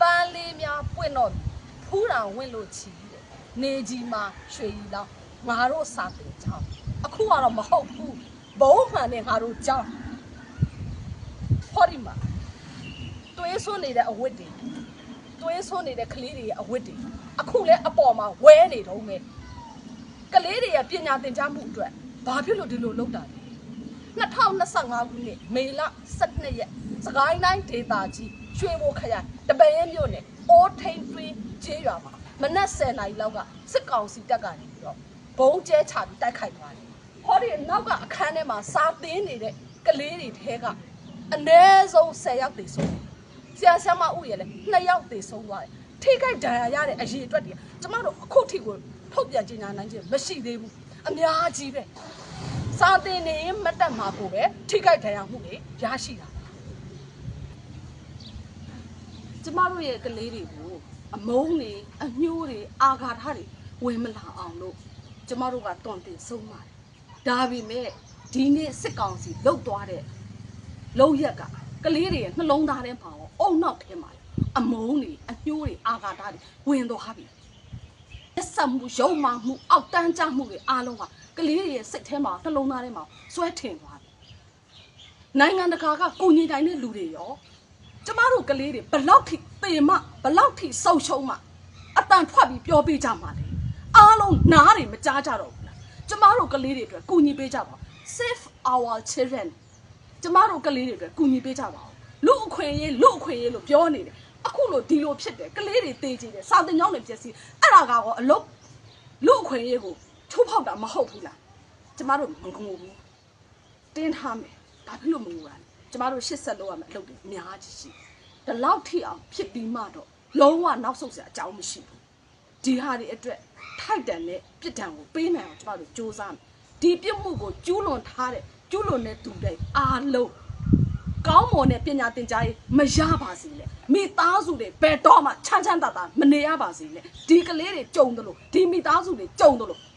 ပန်းလေးများပွင့်တော့ဖူးတာဝင့်လို့ချီတဲ့နေကြီးမှာရွှေရီလောက်ငါတို့စာတင်ကြောင်းအခုကတော့မဟုတ်ဘူးဘုံမှန်နဲ့ငါတို့ကြောင်းဟောဒီမှာတွေးဆွနေတဲ့အဝတ်တွေတွေးဆွနေတဲ့ကလေးတွေရဲ့အဝတ်တွေအခုလဲအပေါ်မှာဝဲနေတော့မယ်ကလေးတွေရဲ့ပညာသင်ကြားမှုအတွက်ဘာဖြစ်လို့ဒီလိုလုပ်တာလဲ2025ခုနှစ်မေလ12ရက်စကိုင်းတိုင်းဒေသကြီးရွှေဘိုခရိုင် တပည့်ရဲမြို့နယ်အိုးထိန်တွင်းကျေးရွာမှာမနက်10:00နာရီလောက်ကစစ်ကောင်စီတပ်ကနေပြီးတော့ဘုံကျဲချပြီးတိုက်ခိုက်သွားတယ်။ဟောဒီနောက်ကအခန်းထဲမှာစာသင်နေတဲ့ကလေးတွေထဲကအနည်းဆုံး10ယောက်သေဆုံးတယ်။ဆရာဆရာမဥရလည်း2ယောက်သေဆုံးသွားတယ်။ထိခိုက်ဒဏ်ရာရတဲ့အရေးအတွက်တွေကျမတို့အခုထိကိုထုတ်ပြန်ကြေညာနိုင်ခြင်းမရှိသေးဘူး။အများကြီးပဲ။စာတင်နေရင်မတက်မှာကိုပဲထိခိုက်ဒဏ်ရာမှုတွေရရှိတာ ကျမတို့ရဲ့ကလေးတွေကိုအမုန်းတွေအညှိုးတွေအာဃာတတွေဝင်မလာအောင်လို့ကျမတို့ကတွန့်တင်ဆုံးပါတယ်ဒါပေမဲ့ဒီနေ့စစ်ကောင်စီလုတ်သွားတဲ့လုံရက်ကကလေးတွေရဲ့နှလုံးသားထဲမှာရောအုံနောက်ထဲမှာရောအမုန်းတွေအညှိုးတွေအာဃာတတွေဝင်သွားပြီလက်ဆက်မှုရုံမှမှုအောက်တန်းကြမှုတွေအားလုံးကကလေးတွေရဲ့စိတ်ထဲမှာနှလုံးသားထဲမှာစွဲထင်သွားတယ်။နိုင်ငံတကာကကိုညီတိုင်းတဲ့လူတွေရော ကျမတို့ကလေးတွေဘလောက်ထိပေမဘလောက်ထိဆုံရှုံမှအတန်ထွက်ပြီးပြောပေးကြမှာလေ။အားလုံးနားတွေမကြားကြတော့ဘူးလား။ကျမတို့ကလေးတွေအတွက်ကိုညီပေးကြပါဦး Save our children ကျမတို့ကလေးတွေအတွက်ကူညီပေးကြပါဦးလူအခွင့်အရေးလူအခွင့်အရေးလို့ပြောနေတယ်အခုလို့ဒီလိုဖြစ်တယ်ကလေးတွေတေးကြည့်တယ်စာတင်ကြောင်းတွေပြည့်စည်အဲ့ဒါကောအလုတ်လူအခွင့်အရေးကိုချိုးဖောက်တာမဟုတ်ဘူးလားကျမတို့မငိုဘူးတင်းထားမယ်ဘာဖြစ်လို့မငိုတာလဲ ကျမတို့ရှစ်ဆက်လို့ရမယ်အလုပ်တွေအများကြီးရှိဒီလောက်ထိအောင်ဖြစ်ပြီးမှတော့လုံးဝနောက်ဆုတ်စရာအကြောင်းမရှိဘူးဒီဟာတွေအတွက်ထိုက်တန်တဲ့ပြစ်ဒဏ်ကိုပေးနိုင်အောင်ကျမတို့စူးစမ်းမယ်ဒီပြစ်မှုကိုကျူးလွန်ထားတဲ့ကျူးလွန်တဲ့သူတွေအားလုံးကောင်းမွန်တဲ့ပညာသင်ကြားရေးမရပါစေနဲ့မိသားစုတွေဘယ်တော့မှချမ်းချမ်းသာသာမနေရပါစေနဲ့ဒီကလေးတွေကြုံတယ်လို့ဒီမိသားစုတွေကြုံတယ်လို့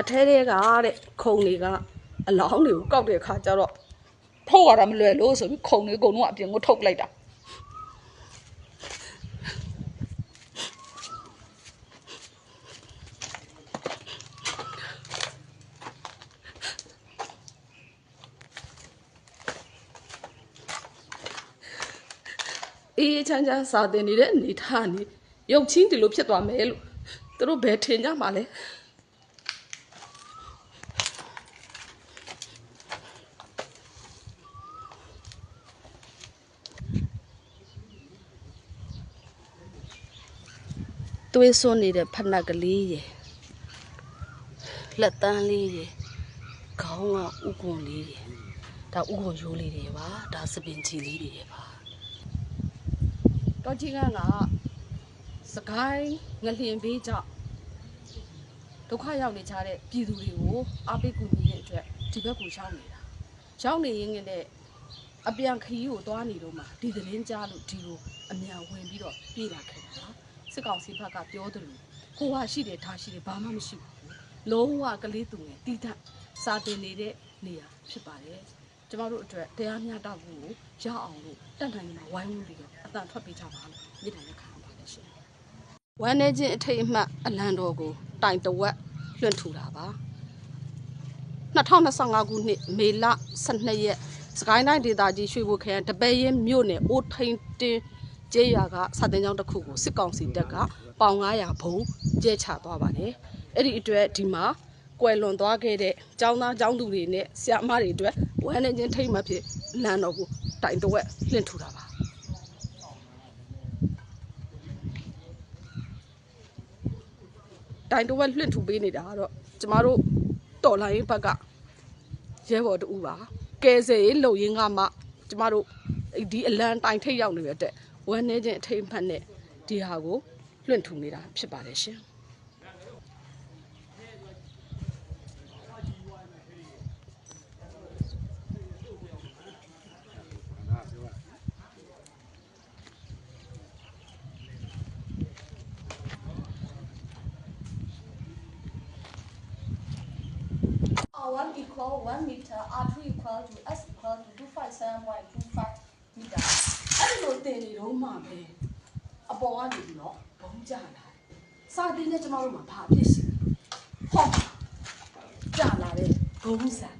အထဲတွေကတဲ့ခုံတွေကအလောင်းတွေကိုကောက်တဲ့အခါကျတော့ထုတ်ရတာမလွယ်လို့ဆိုပြီးခုံတွေအကုန်လုံးအပြင်ကိုထုတ်လိုက်တာအေးချမ်းချမ်းစာတင်နေတဲ့အနေထားနေရုပ်ချင်းဒီလိုဖြစ်သွားမယ်လို့သူတို့ဘယ်ထင်ကြမှာလဲ သွေးစွန်းနေတဲ့ဖက်နှက်ကလေးရယ်လက်တန်းလေးရယ်ခေါင်းကဥကွန်လေးရယ်ဒါဥကွန်ရိုးလေးတွေပါဒါစပင်ကြီးလေးတွေပါတော့ကြီးကကစကိုင်းငလျင်ဘေးကြောင့်ဒုက္ခရောက်နေကြတဲ့ပြည်သူတွေကိုအားပေးကူညီတဲ့အတွက်ဒီဘက်ကိုရောက်နေတာရောက်နေရင်းနဲ့အပြန်ခရီးကိုသွားနေတော့မှဒီသတင်းကြားလို့ဒီကိုအမြန်ဝင်ပြီးတော့ပြေးလာခဲ့တာ စစ်ကောင်စီဘက်ကပြောတယ်လို့ကိုဟာရှိတယ်ထားရှိတယ်ဘာမှမရှိဘူးလုံးဝကလေးသူငယ်တီးတတ်စာတင်နေတဲ့နေရာဖြစ်ပါတယ်ကျမတို့အတွက်တရားမျှတမှုကိုရအောင်လို့တတ်နိုင်မှာဝိုင်းဝန်းပြီးတော့အတန်ထွက်ပေးကြပါလို့မြစ်တိုင်လက်ခံပါတယ်ရှင်ဝမ်းနေခြင်းအထိတ်အမှတ်အလံတော်ကိုတိုင်တဝက်လွှင့်ထူတာပါ2025ခုနှစ်မေလ12ရက်စကိုင်းတိုင်းဒေသကြီးရွှေဘိုခရိုင်တပည့်ရင်မြို့နယ်အိုးထိန်တင်း ကျေးရွာကစာတင်ကျောင်းတစ်ခုကိုစစ်ကောင်စီတပ်ကပေါင်900ဘုံကျဲချသွားပါတယ်အဲ့ဒီအတွက်ဒီမှာကွယ်လွန်သွားခဲ့တဲ့ကျောင်းသားကျောင်းသူတွေနဲ့ဆရာမတွေအတွက်ဝမ်းနေခြင်းထိတ်မှတ်ဖြစ်လမ်းတော်ကိုတိုင်တဝက်လွှင့်ထူတာပါတိုင်တဝက်လွှင့်ထူပေးနေတာကတော့ကျမတို့တော်လိုင်းဘက်ကရဲဘော်တူပါကဲဆယ်ရေးလုံရင်းကမှကျမတို့ဒီအလံတိုင်ထိတ်ရောက်နေတဲ့အတွက် ဝမ်းနေခြင်းအထိတ်အမှတ်နဲ့ဒီဟာကိုလွှင့်ထူနေတာဖြစ်ပါတယ်ရှင် R1 equal 1 meter, R2 equal to S equal to 257.25 meter. အဲ့လိုတင်နေတော့မှပဲအပေါ်ကနေပြီးတော့ဘုံကြလာတယ်စာတင်နဲ့ကျမတို့မှာဘာဖြစ်စီဟောကြလာတဲ့ဘုံစံ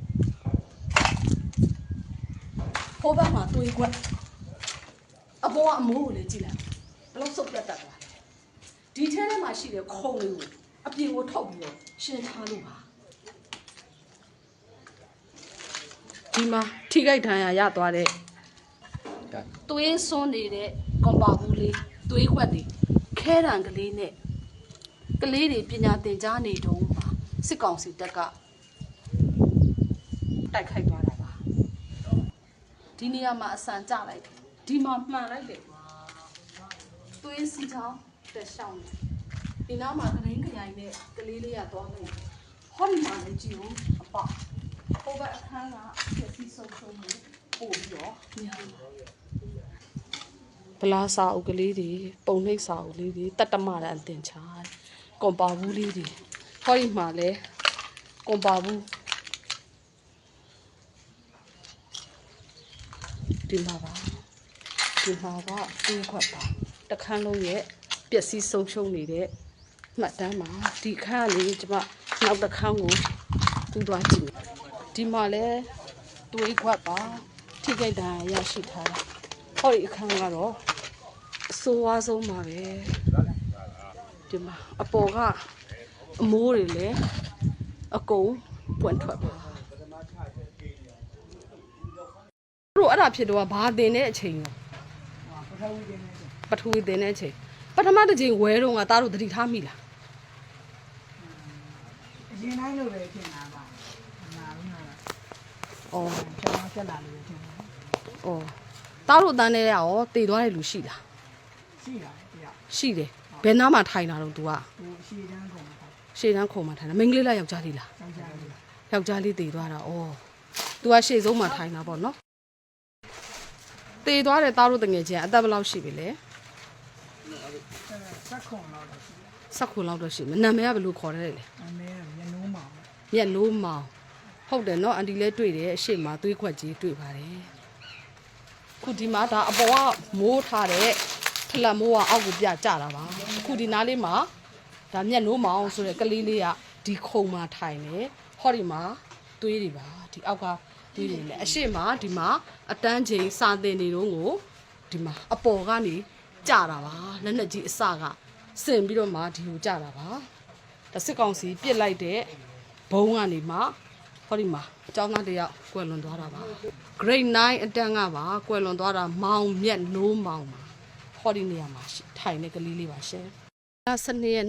ဟိုဘက်မှာတွေးခွက်အပေါ်ကအမိုးကိုလည်းကြည့်လိုက်ဘလို့စုပ်ပြတ်တတ်သွားလဲဒီထဲထဲမှာရှိတဲ့ခုံလေးကိုအပြင်ကိုထုတ်ပြီးတော့ရှင်းထားလို့ပါဒီမှာထိခိုက်ဒဏ်ရာရသွားတဲ့ သွေးစွန်းနေတဲ့ကွန်ပါဘူးလေးသွေးခွက်တွေခဲတံကလေးနဲ့ကလေးတွေပညာသင်ကြားနေတုန်းမှာစစ်ကောင်စီတပ်ကတိုက်ခိုက်သွားတာပါဒီနေရာမှာအစံကြလိုက်တယ်ဒီမှာမှန်လိုက်တယ်သွေးစီချောင်းတက်ရှောင်းတယ်ဒီနားမှာကရင်းခရိုင်နဲ့ကလေးလေးကသွားနေတယ်ဟောဒီမှာလည်းကြည့်ဦးအပဟိုဘက်အခန်းကဖြစ်စီဆုံးဆုံးမှုပို့ပြီးတော့များတယ်ဗလာစာအုပ်ကလေးတွေပုံနှိပ်စာအုပ်လေးတွေတတ္တမရန်တင်ချာကွန်ပါဘူးလေးတွေဟောဒီမှာလဲကွန်ပါဘူးဒီမှာပါဒီမှာကတွေးခွက်ပါတခန်းလုံးရဲ့ပျက်စီးဆုံးရှုံးနေတဲ့မှတ်တမ်းမှာဒီခန်းကနေကျမနောက်တစ်ခန်းကိုတူးသွားကြည့်မယ်ဒီမှာလဲတွေးခွက်ပါ ထိခိုက်ဒဏ်ရာရရှိထားတာဟောဒီအခန်းကတော့အဆိုးဝါးဆုံးပါပဲဒီမှာအပေါ်ကအမိုးတွေလည်းအကုန်ပွင့်ထွက်ပါတို့အဲ့ဒါဖြစ်တော့ဘာတင်တဲ့အချိန်ရောပထဝီတင်တဲ့အချိန်ပထမတစ်ချိန်ဝဲတော့ကသားတို့သတိထားမိလားအရင်တိုင်းလိုပဲဖြစ်နေတာပါမနာဘူးလားအော်ကျောင်းဆက်လာလို့ ဖြစ်နေအော်သားတို့အတန်းထဲရောတည်သွားတဲ့လူရှိလားရှိတာတရားရှိတယ်ဘယ်နားမှာထိုင်တာတော့ तू ကဟိုအရှိတန်းကုန်တာရှေ့တန်းခုံမှာထိုင်တာမိန်းကလေးလားယောက်ျားလေးလားကျောင်းကြလို့ယောက်ျားလေးတည်သွားတာဩ तू ကရှေ့ဆုံးမှာထိုင်တာပေါ့နော်တည်သွားတဲ့သားတို့တငယ်ချင်းအသက်ဘယ်လောက်ရှိပြီလဲဆက်ခွန်တော့ရှိတယ်ဆက်ခုလောက်တော့ရှိမယ်နာမည်ကဘယ်လိုခေါ်ရလဲလဲအမေကမျက်နှိုးမှာမျက်လို့မောင်ဟုတ်တယ်နော်အန်တီလည်းတွေ့တယ်အရှိမသွေးခွက်ကြီးတွေ့ပါတယ် ခုဒီမှာဒါအပေါ်ကမိုးထားတဲ့ထလက်မိုးကအောက်ကိုပြကျတာပါခုဒီနားလေးမှာဒါမျက်နှိုးမောင်ဆိုတဲ့ကလေးလေးကဒီခုံမှာထိုင်နေဟောဒီမှာသွေးတွေပါဒီအောက်ကသွေးတွေလည်းအရှိမဒီမှာအတန်းချိန်စာတင်နေတော့ကိုဒီမှာအပေါ်ကနေကြတာပါလက်နဲ့ကြီးအစကစင်ပြီးတော့မှဒီကိုကြတာပါဒါစစ်ကောင်စီပြစ်လိုက်တဲ့ဘုံကနေမှ ဟောဒီမှာအကျောင်းသားတစ်ယောက်ကွယ်လွန်သွားတာပါ grade 9အတန်းကပါကွယ်လွန်သွားတာမောင်မြက်နိုးမောင်ပါဟောဒီနေရာမှာရှိထိုင်နေကလေးလေးပါရှင်လ12ရက်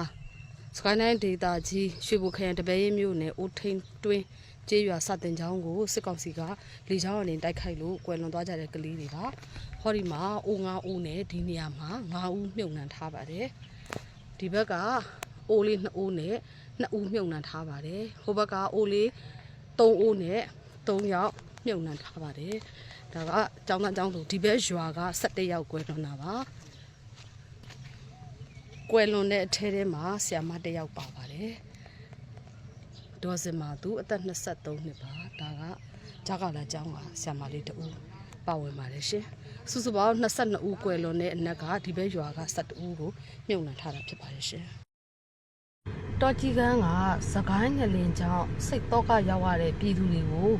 2025 Skyline Data ကြီးရွှေဘိုခရိုင်တပည့်ရမြို့နယ်အိုထိန်တွင်းကျေးရွာစတင်ချောင်းကိုစစ်ကောင်စီကလေကြောင်းအနေနဲ့တိုက်ခိုက်လို့ကွယ်လွန်သွားကြတဲ့ကလေးတွေပါဟောဒီမှာအိုငါအိုနဲ့ဒီနေရာမှာ9ဦးမြုပ်နှံထားပါတယ်ဒီဘက်ကအိုးလေး2အိုးနဲ့ 2ဦးမြုံနှံထားပါတယ်ဟိုဘက်ကအိုးလေး3အိုးနဲ့3ယောက်မြုံနှံထားပါတယ်ဒါကကျောင်းသားကျောင်းသူဒီဘက်ရွာက17ယောက်ကွယ်လွန်တာပါကွယ်လွန်တဲ့အထဲထဲမှာဆ iam မတစ်ယောက်ပါပါတယ်ဒေါ်စင်မာသူအသက်23နှစ်ပါဒါကဂျာကလာကျောင်းကဆ iam မလေးတူပါဝင်ပါတယ်ရှင်စုစုပေါင်း22ဦးကွယ်လွန်တဲ့အနက်ကဒီဘက်ရွာက12ဦးကိုမြုံနှံထားတာဖြစ်ပါတယ်ရှင် တော်ကြီးကန်းကစကိုင်းငလင်ကြောင့်စိတ်တော့ကရောက်ရတဲ့ပြည်သူတွေကို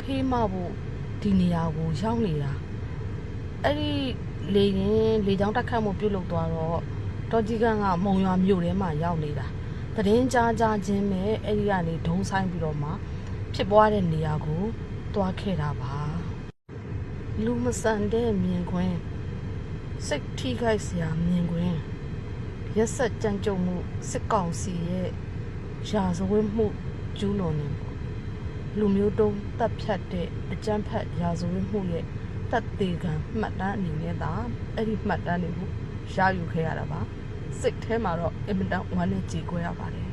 ဖေးမဖို့ဒီနေရာကိုရောက်နေတာအဲ့ဒီလေရင်လေကြောင်းတက်ခတ်မှုပြုတ်လုသွားတော့တော်ကြီးကန်းကမုံရွာမြို့ထဲမှာရောက်နေတာသတင်းကြားကြားချင်းပဲအဲ့ဒီကနေဒုံဆိုင်ပြီးတော့မှဖြစ်ပွားတဲ့နေရာကိုတွားခဲ့တာပါလူမဆန်တဲ့မြင်ကွင်းစိတ်ထိခိုက်စရာမြင်ကွင်း ရက်ဆက်ကြမ်းကြုတ်မှုစစ်ကောင်စီရဲ့ရာဇဝတ်မှုကျူးလွန်နေပေါ့လူမျိုးတုံးတပ်ဖြတ်တဲ့အကြမ်းဖက်ရာဇဝတ်မှုရဲ့တက်သေးကံမှတ်တမ်းအနေနဲ့သာအဲ့ဒီမှတ်တမ်းတွေကိုရယူခဲ့ရတာပါစိတ်ထဲမှာတော့အင်မတန်ဝမ်းနဲ့ကြေကွဲရပါတယ်